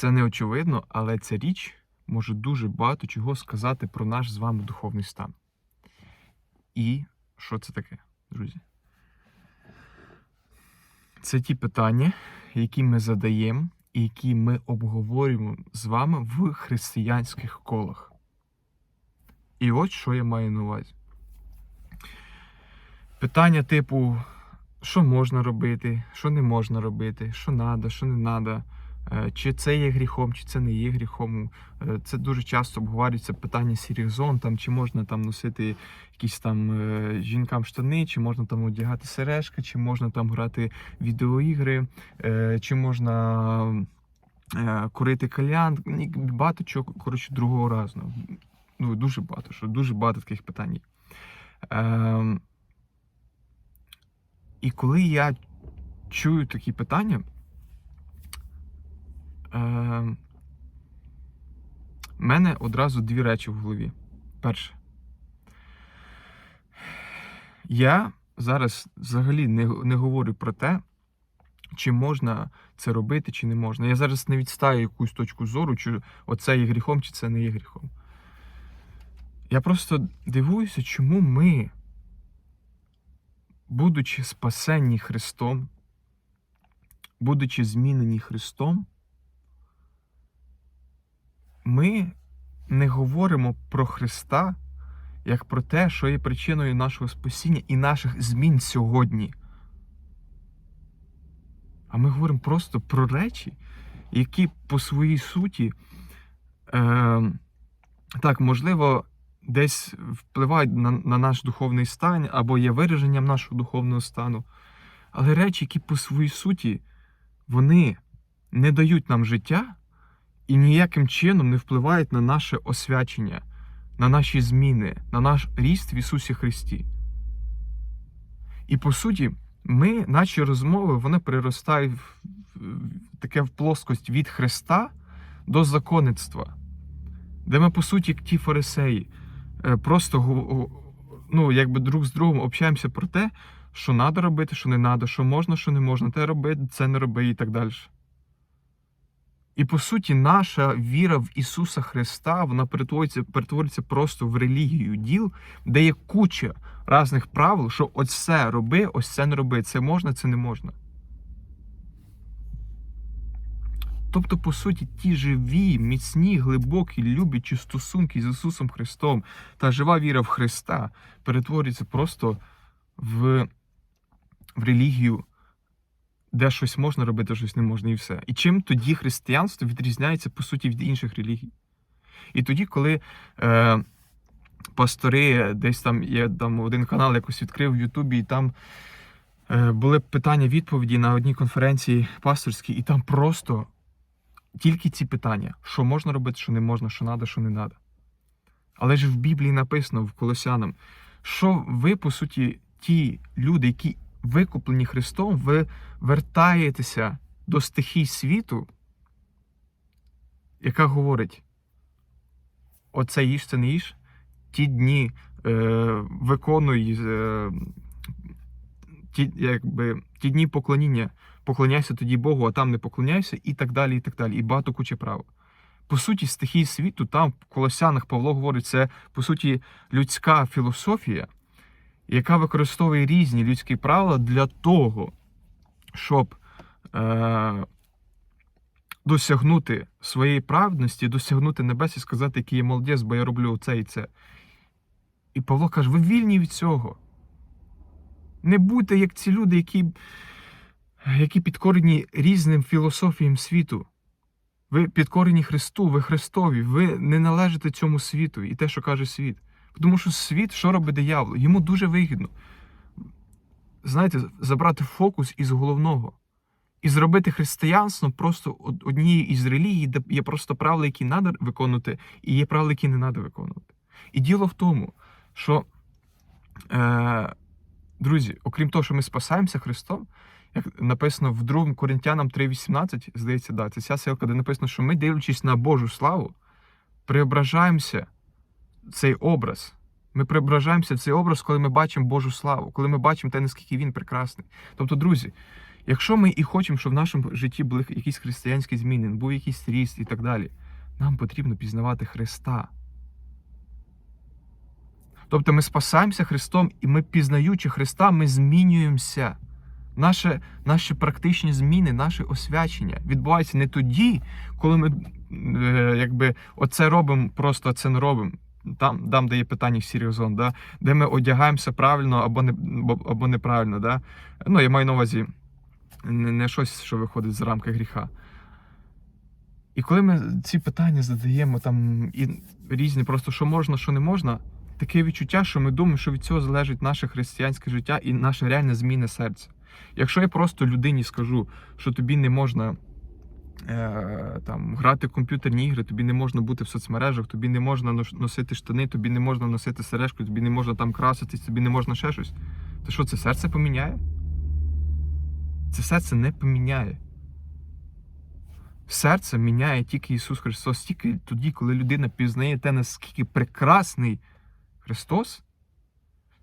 Це не очевидно, але ця річ може дуже багато чого сказати про наш з вами духовний стан. І що це таке, друзі? Це ті питання, які ми задаємо і які ми обговорюємо з вами в християнських колах. І от що я маю на увазі. Питання типу, що можна робити, що не можна робити, що треба, що не треба, чи це є гріхом, чи це не є гріхом. Е, Це дуже часто обговорюється питання сірих зон, там, чи можна там носити якісь там е, жінкам штани, чи можна там одягати сережки, чи можна там грати відеоігри, е, чи можна е, курити кальян. Багато чого, коротше, другого разу. Ну, дуже багато, що дуже багато таких питань. є. Ем, і коли я чую такі питання, е, мене одразу дві речі в голові. Перше. Я зараз взагалі не, не говорю про те, чи можна це робити, чи не можна. Я зараз не відстаю якусь точку зору, чи оце є гріхом, чи це не є гріхом. Я просто дивуюся, чому ми, будучи спасенні Христом, будучи змінені Христом, ми не говоримо про Христа як про те, що є причиною нашого спасіння і наших змін сьогодні. А ми говоримо просто про речі, які по своїй суті, е, так, можливо, десь впливають на, на наш духовний стан або є вираженням нашого духовного стану. Але речі, які по своїй суті, вони не дають нам життя і ніяким чином не впливають на наше освячення, на наші зміни, на наш ріст в Ісусі Христі. І по суті, ми, наші розмови, вони переростають в, таке в плоскость від Христа до законництва, де ми, по суті, ті фарисеї, е, просто ну, якби друг з другом общаємося про те, що треба робити, що не треба, що можна, що не можна, те робити, це не роби і так далі. І по суті, наша віра в Ісуса Христа вона перетворюється, перетворюється просто в релігію діл, де є куча різних правил, що ось це роби, ось це не роби, це можна, це не можна. Тобто, по суті, ті живі, міцні, глибокі, любячі стосунки з Ісусом Христом та жива віра в Христа перетворюється просто в, в релігію, де щось можна робити, щось не можна, і все. І чим тоді християнство відрізняється, по суті, від інших релігій? І тоді, коли е, пастори, десь там я там один канал якось відкрив в Ютубі, і там е, були питання-відповіді на одній конференції пасторській, і там просто тільки ці питання: що можна робити, що не можна, що треба, що не треба. Але ж в Біблії написано в Колосянам, що ви, по суті, ті люди, які викуплені Христом, ви вертаєтеся до стихій світу, яка говорить: оце їж, це не їж, ті дні е, виконуй, е, ті, якби, ті дні поклоніння, поклоняйся тоді Богу, а там не поклоняйся, і так далі, і так далі. І багато куча прав. По суті, стихії світу, там в Колосянах Павло говорить, це по суті людська філософія, яка використовує різні людські правила для того, щоб е, досягнути своєї праведності, досягнути небес і сказати, який я молодець, бо я роблю це і це. І Павло каже: ви вільні від цього. Не будьте як ці люди, які, які підкорені різним філософіям світу. Ви підкорені Христу, ви Христові, ви не належите цьому світу і те, що каже світ. Тому що світ, що робить диявол? Йому дуже вигідно. Знаєте, забрати фокус із головного і зробити християнство просто однією із релігій, де є просто правила, які треба виконувати, і є правила, які не треба виконувати. І діло в тому, що, е, друзі, окрім того, що ми спасаємося Христом, як написано в 2 Коринтянам 3,18, здається, да, це ця ссылка, де написано, що ми, дивлячись на Божу славу, преображаємося цей образ. Ми преображаємося в цей образ, коли ми бачимо Божу славу, коли ми бачимо те, наскільки він прекрасний. Тобто, друзі, Якщо ми і хочемо, щоб в нашому житті були якісь християнські зміни, був якийсь ріст і так далі, нам потрібно пізнавати Христа. Тобто ми спасаємося Христом, і ми, пізнаючи Христа, ми змінюємося. Наше, наші практичні зміни, наше освячення відбувається не тоді, коли ми е, якби оце робимо, просто це не робимо. Там, там де є питання сірих зон, да? де ми одягаємося правильно або не, або, неправильно. Да? Ну, я маю на увазі не, не щось, що виходить з рамки гріха. І коли ми ці питання задаємо там і різні, просто що можна, що не можна, таке відчуття, що ми думаємо, що від цього залежить наше християнське життя і наше реальне зміни серця. Якщо я просто людині скажу, що тобі не можна там, грати в комп'ютерні ігри, тобі не можна бути в соцмережах, тобі не можна носити штани, тобі не можна носити сережку, тобі не можна там краситись, тобі не можна ще щось, то що це серце поміняє? Це серце не поміняє. Серце міняє тільки Ісус Христос, тільки тоді, коли людина пізнає те, наскільки прекрасний Христос,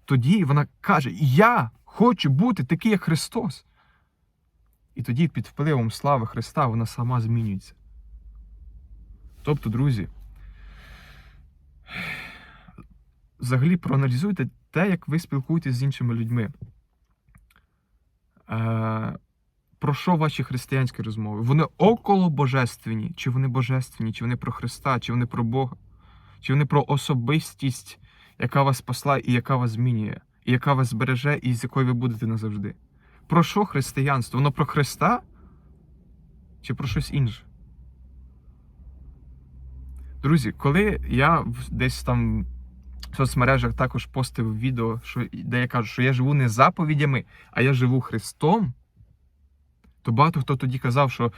тоді вона каже: Я хочу бути такий, як Христос. І тоді під впливом слави Христа вона сама змінюється. Тобто, друзі, взагалі проаналізуйте те, як ви спілкуєтесь з іншими людьми. Е, про що ваші християнські розмови? Вони около божественні, чи вони божественні, чи вони про Христа, чи вони про Бога, чи вони про особистість, яка вас спасла і яка вас змінює, і яка вас збереже, і з якою ви будете назавжди. Про що християнство? Воно про Христа чи про щось інше? Друзі, коли я десь там в соцмережах також постив відео, де я кажу, що я живу не заповідями, а я живу Христом, то багато хто тоді казав, що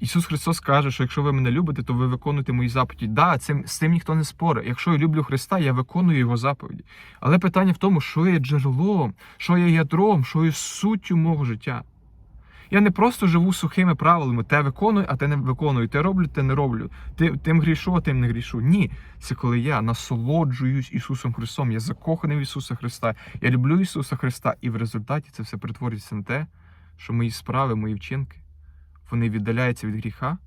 Ісус Христос каже, що якщо ви мене любите, то ви виконуєте мої заповіді. Да, цим, з цим ніхто не спорить. Якщо я люблю Христа, я виконую Його заповіді. Але питання в тому, що є джерелом, що є ядром, що є суттю мого життя. Я не просто живу сухими правилами, те виконую, а те не виконую. Те роблю, те не роблю. Ти- Тим грішу, а тим не грішу. Ні, це коли я насолоджуюсь Ісусом Христом. Я закоханий в Ісуса Христа. Я люблю Ісуса Христа, і в результаті це все перетворюється на те, що мої справи, мої вчинки, вони віддаляються від гріха,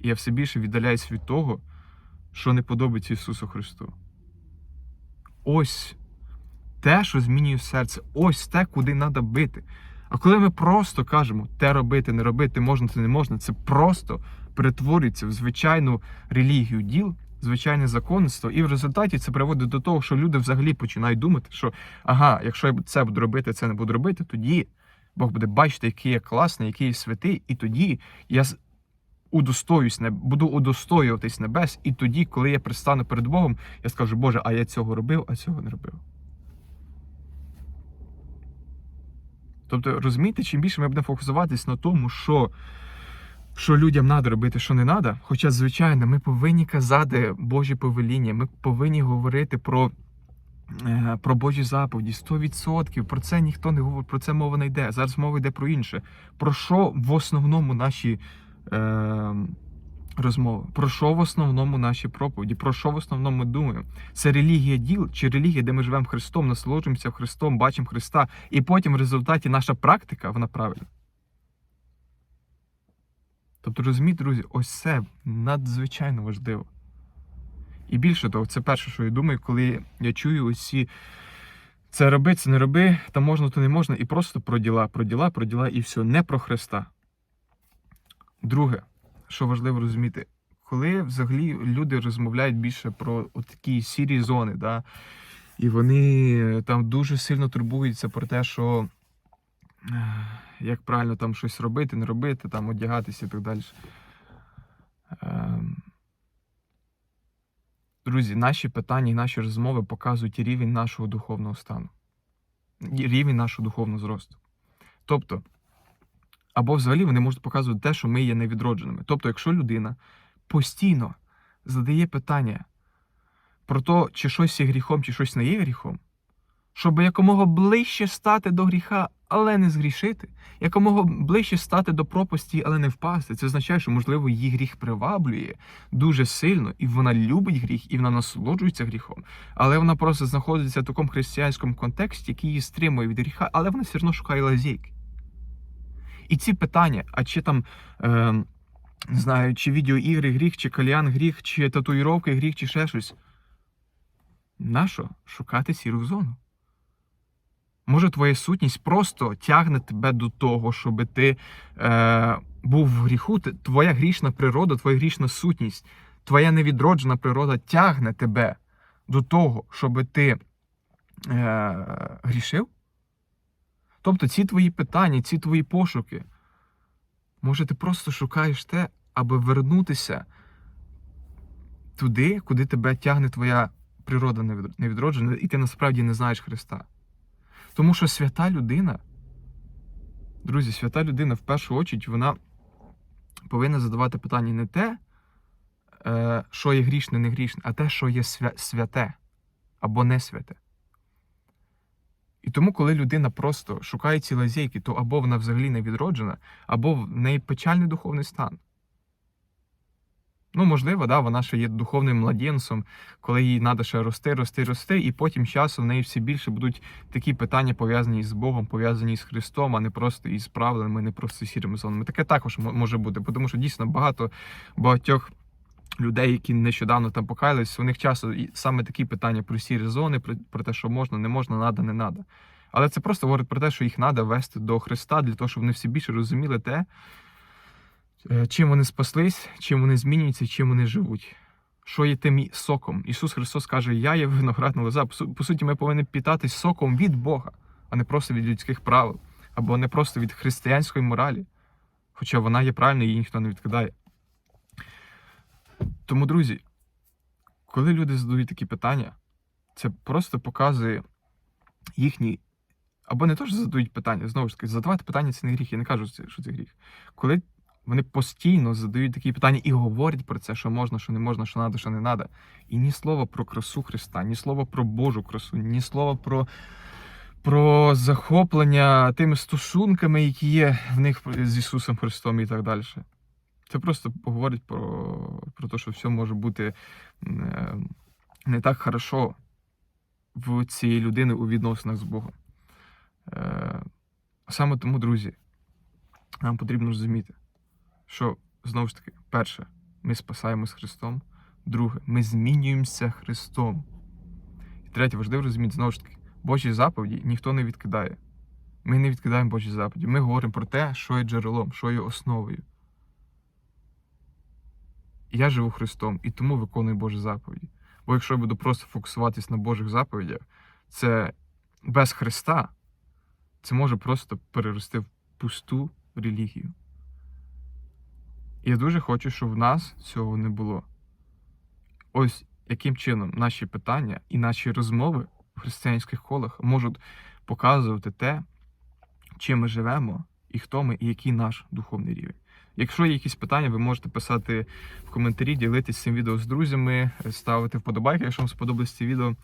і я все більше віддаляюсь від того, що не подобається Ісусу Христу. Ось те, що змінює серце, ось те, куди треба бити. А коли ми просто кажемо те робити, не робити, можна, це не можна, це просто перетворюється в звичайну релігію діл, звичайне законництво, і в результаті це приводить до того, що люди взагалі починають думати, що ага, якщо я це буду робити, це не буду робити, тоді Бог буде бачити, який я класний, який я святий, і тоді я удостоюсь, буду удостоюватись небес, і тоді, коли я пристану перед Богом, я скажу, Боже, а я цього робив, а цього не робив. Тобто, розумієте, чим більше ми будемо фокусуватись на тому, що, що людям треба робити, що не треба. Хоча, звичайно, ми повинні казати Божі повеління, ми повинні говорити про, про Божі заповіді 100%. Про це ніхто не говорить, про це мова не йде. Зараз мова йде про інше. Про що в основному наші. Е, Розмови. Про що в основному наші проповіді? Про що в основному ми думаємо? Це релігія діл чи релігія, де ми живемо Христом, насолоджуємося Христом, бачимо Христа, і потім в результаті наша практика, вона правильна. Тобто, розумієте, друзі, ось це надзвичайно важливо. І більше того, це перше, що я думаю, коли я чую ці це роби, це не роби, та можна, то не можна, і просто про діла, про діла, про діла, і все, не про Христа. Друге, що важливо розуміти, коли взагалі люди розмовляють більше про такі сірі зони, да, і вони е, там дуже сильно турбуються про те, що е, як правильно там щось робити, не робити, там одягатися і так далі. Друзі, наші питання і наші розмови показують рівень нашого духовного стану, рівень нашого духовного зросту. Тобто, або взагалі вони можуть показувати те, що ми є невідродженими. Тобто, якщо людина постійно задає питання про те, чи щось є гріхом, чи щось не є гріхом, щоб якомога ближче стати до гріха, але не згрішити, якомога ближче стати до пропасті, але не впасти. Це означає, що, можливо, її гріх приваблює дуже сильно, і вона любить гріх, і вона насолоджується гріхом. Але вона просто знаходиться в такому християнському контексті, який її стримує від гріха, але вона все одно шукає лазейки. І ці питання, а чи там. Е, не знаю, чи відеоігри гріх, чи кальян гріх, чи татуїровки гріх, чи ще щось. Нащо шукати сіру зону? Може, твоя сутність просто тягне тебе до того, щоб ти е, був в гріху. Твоя грішна природа, твоя грішна сутність, твоя невідроджена природа тягне тебе до того, щоб ти е, грішив? Тобто ці твої питання, ці твої пошуки, може, ти просто шукаєш те, аби вернутися туди, куди тебе тягне твоя природа невідроджена, і ти насправді не знаєш Христа. Тому що свята людина, друзі, свята людина в першу очередь, вона повинна задавати питання не те, е, що є грішне, не грішне, а те, що є святе або не святе. І тому, коли людина просто шукає ці лазейки, то або вона взагалі не відроджена, або в неї печальний духовний стан. Ну, можливо, да, вона ще є духовним младенцем, коли їй треба ще рости, рости, рости, і потім часом в неї все більше будуть такі питання пов'язані з Богом, пов'язані з Христом, а не просто із правилами, не просто сірими зонами. Таке також може бути, тому що дійсно багато багатьох людей, які нещодавно там покаялись, у них часто саме такі питання про сірі зони, про, про те, що можна, не можна, надо, не надо. Але це просто говорить про те, що їх треба вести до Христа для того, щоб вони всі більше розуміли те, чим вони спаслись, чим вони змінюються, чим вони живуть. Що є тим соком? Ісус Христос каже: Я є виноградна лоза. По суті, ми повинні питатись соком від Бога, а не просто від людських правил, або не просто від християнської моралі. Хоча вона є правильною, її ніхто не відкидає. Тому, друзі, коли люди задають такі питання, це просто показує їхній. Або не то, що задають питання, знову ж таки, задавати питання це не гріх. Я не кажу, що це гріх. Коли вони постійно задають такі питання і говорять про це, що можна, що не можна, що треба, що не треба. І ні слова про красу Христа, ні слова про Божу красу, ні слова про, про захоплення тими стосунками, які є в них з Ісусом Христом і так далі. Це просто поговорить про, про те, що все може бути е, не так хорошо в цієї людини у відносинах з Богом. Е, Саме тому, друзі, нам потрібно розуміти, що знову ж таки, перше, ми спасаємось Христом, друге, ми змінюємося Христом. І третє, важливо розуміти, знову ж таки, Божі заповіді ніхто не відкидає. Ми не відкидаємо Божі заповіді. Ми говоримо про те, що є джерелом, що є основою. Я живу Христом і тому виконую Божі заповіді. Бо якщо я буду просто фокусуватись на Божих заповідях, це без Христа це може просто перерости в пусту релігію. Я дуже хочу, щоб в нас цього не було. Ось яким чином наші питання і наші розмови в християнських колах можуть показувати те, чим ми живемо, і хто ми, і який наш духовний рівень. Якщо є якісь питання, ви можете писати в коментарі, ділитись цим відео з друзями, ставити вподобайки, якщо вам сподобалось це відео.